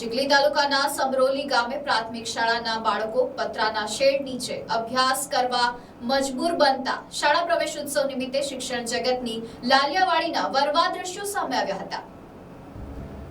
ચીખલી તાલુકાના સમરોલી ગામે પ્રાથમિક શાળાના બાળકો પતરાના શેડ નીચે અભ્યાસ કરવા મજબૂર બનતા શાળા પ્રવેશ ઉત્સવ નિમિત્તે શિક્ષણ જગતની લાલિયાવાડીના વરવા દ્રશ્યો સામે આવ્યા હતા.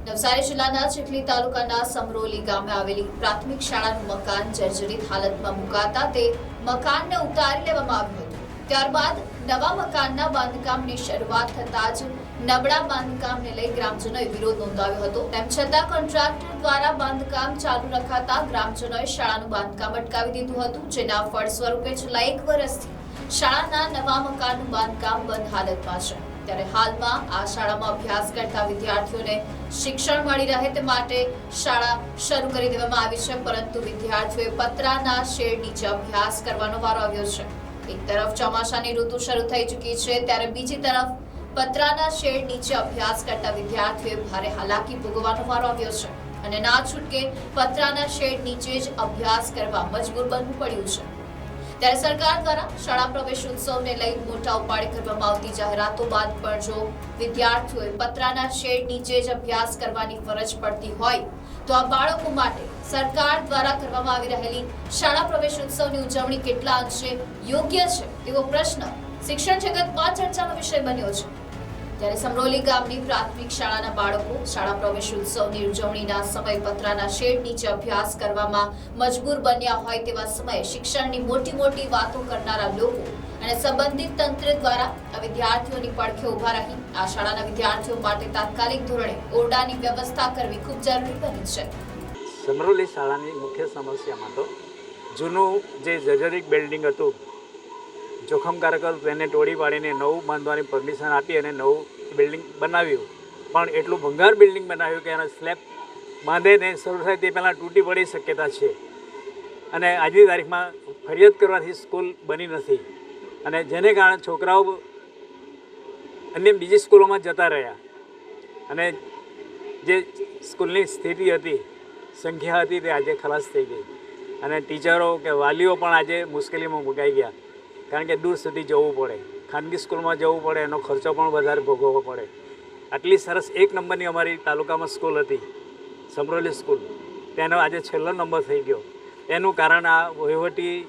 નવસારી જિલ્લાના ચીખલી તાલુકાના સમરોલી ગામે આવેલી પ્રાથમિક શાળાનું મકાન જર્જરિત હાલતમાં મુકાતા તે મકાનને ઉતારી લેવામાં આવ્યું હતું. ત્યારબાદ નવા મકાનના બાંધકામની શરૂઆત થતા જ નબળા બાંધકામને લઈ ગ્રામજનોએ વિરોધ નોંધાવ્યો હતો. તેમ છતાં કોન્ટ્રાક્ટર દ્વારા બાંધકામ ચાલુ રખાતા ગ્રામજનોએ શાળાનું બાંધકામ અટકાવી દીધું હતું, જેના ફળ સ્વરૂપે છેલ્લા એક વર્ષથી શાળાના નવા મકાનનું બાંધકામ બંધ હાલતમાં છે. ત્યારે હાલમાં આ શાળામાં અભ્યાસ કરતા વિદ્યાર્થીઓને શિક્ષણ મળી રહે તે માટે શાળા શરૂ કરી દેવામાં આવી છે, પરંતુ વિદ્યાર્થીઓએ પતરાના શેડ નીચે અભ્યાસ કરવાનો વારો આવ્યો છે. એક તરફ ચોમાસાની ઋતુ શરૂ થઈ ચૂકી છે, ત્યારે બીજી તરફ પતરાના શેડ નીચે અભ્યાસ કરતા વિદ્યાર્થીઓએ ભારે હાલાકી ભોગવવાનો વારો આવ્યો છે અને ના છૂટકે પતરાના શેડ નીચે જ અભ્યાસ કરવા મજબૂર બનવું પડ્યું છે. ત્યારે સરકાર દ્વારા શાળા પ્રવેશ ઉત્સવને લઈ મોટા ઉપાડ કરવામાં આવતી જાહેરાતો બાદ પણ જો વિદ્યાર્થીઓએ પતરાના શેડ નીચે જ અભ્યાસ કરવાની ફરજ પડતી હોય તો આ બાળકો માટે સરકાર દ્વારા કરવામાં આવી રહેલી શાળા પ્રવેશ ઉત્સવની ઉજવણી કેટલા અંશે યોગ્ય છે તેવો પ્રશ્ન શિક્ષણ જગતમાં ચર્ચાનો વિષય બન્યો છે. ત્યારે સમરોલી ગામની પ્રાથમિક શાળાના બાળકો શાળા પ્રવેશ ઉત્સવની ઉજવણીના સમય પતરાના શેડ નીચે અભ્યાસ કરવામાં મજબૂર બન્યા હોય તેવા સમયે શિક્ષણની મોટી મોટી વાતો કરનારા લોકો અને સંબંધિત તંત્ર દ્વારા આ વિદ્યાર્થીઓની પડખે ઊભા રહી આ શાળાના વિદ્યાર્થીઓ માટે તાત્કાલિક ધોરણે ઓરડાની વ્યવસ્થા કરવી ખૂબ જરૂરી બની છે. સમરોલી શાળાની મુખ્ય સમસ્યામાં તો જૂનું જે જર્જરિક બિલ્ડિંગ હતું, જોખમકારક હતું તેને તોડી પાડીને નવું બાંધવાની પરમિશન આપી અને નવું બિલ્ડિંગ બનાવ્યું. પણ એટલું ભંગાર બિલ્ડિંગ બનાવ્યું કે એના સ્લેબ બાંધે ને શરૂ થાય તે પહેલાં તૂટી પડી શક્યતા છે. અને આજની તારીખમાં ફરિયાદ કરવાથી સ્કૂલ બની નથી. અને જેને કારણે છોકરાઓ અન્ય બીજી સ્કૂલોમાં જતા રહ્યા. અને જે સ્કૂલની સ્થિતિ હતી, સંખ્યા હતી, તે આજે ખલાસ થઈ ગઈ. અને ટીચરો કે વાલીઓ પણ આજે મુશ્કેલીમાં મુકાઈ ગયા. કારણ કે દૂર સુધી જવું પડે. ખાનગી સ્કૂલમાં જવું પડે, એનો ખર્ચો પણ વધારે ભોગવવો પડે. આટલી સરસ એક નંબરની અમારી તાલુકામાં સ્કૂલ હતી, સમરોલી સ્કૂલ. તેનો આજે છેલ્લો નંબર થઈ ગયો. એનું કારણ આ વહીવટી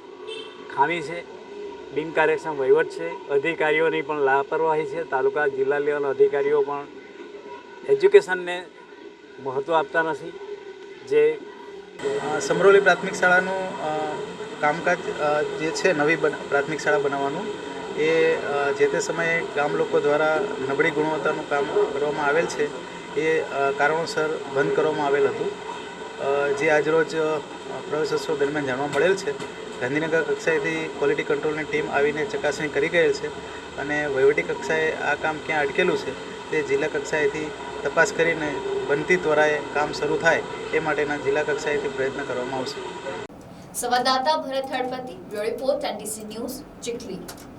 ખામી છે. બિનકાર્યક્ષમ વહીવટ છે. અધિકારીઓની પણ લાપરવાહી છે. તાલુકા, જિલ્લા લેવલના અધિકારીઓ પણ એજ્યુકેશનને મહત્ત્વ આપતા નથી. જે સમરોલી પ્રાથમિક શાળાનું કામકાજ જે છે, નવી પ્રાથમિક શાળા બનાવવાનું, એ જે તે સમયે ગામ લોકો દ્વારા નબળી ગુણવત્તાનું કામ કરવામાં આવેલ છે, એ કારણોસર બંધ કરવામાં આવેલ હતું. જે આજરોજ પ્રવેશોત્સવ દરમિયાન જાણવા મળેલ છે. ગાંધીનગર કક્ષાએથી ક્વોલિટી કંટ્રોલની ટીમ આવીને ચકાસણી કરી ગયેલ છે અને વહીવટી કક્ષાએ આ કામ ક્યાં અટકેલું છે તે જિલ્લા કક્ષાએથી તપાસ કરીને બનતી ત્વરાએ કામ શરૂ થાય એ માટેના જિલ્લા કક્ષાએથી પ્રયત્ન કરવામાં આવશે. સંવાદદાતા Bharat Halpati report, NDC news, Chikhli.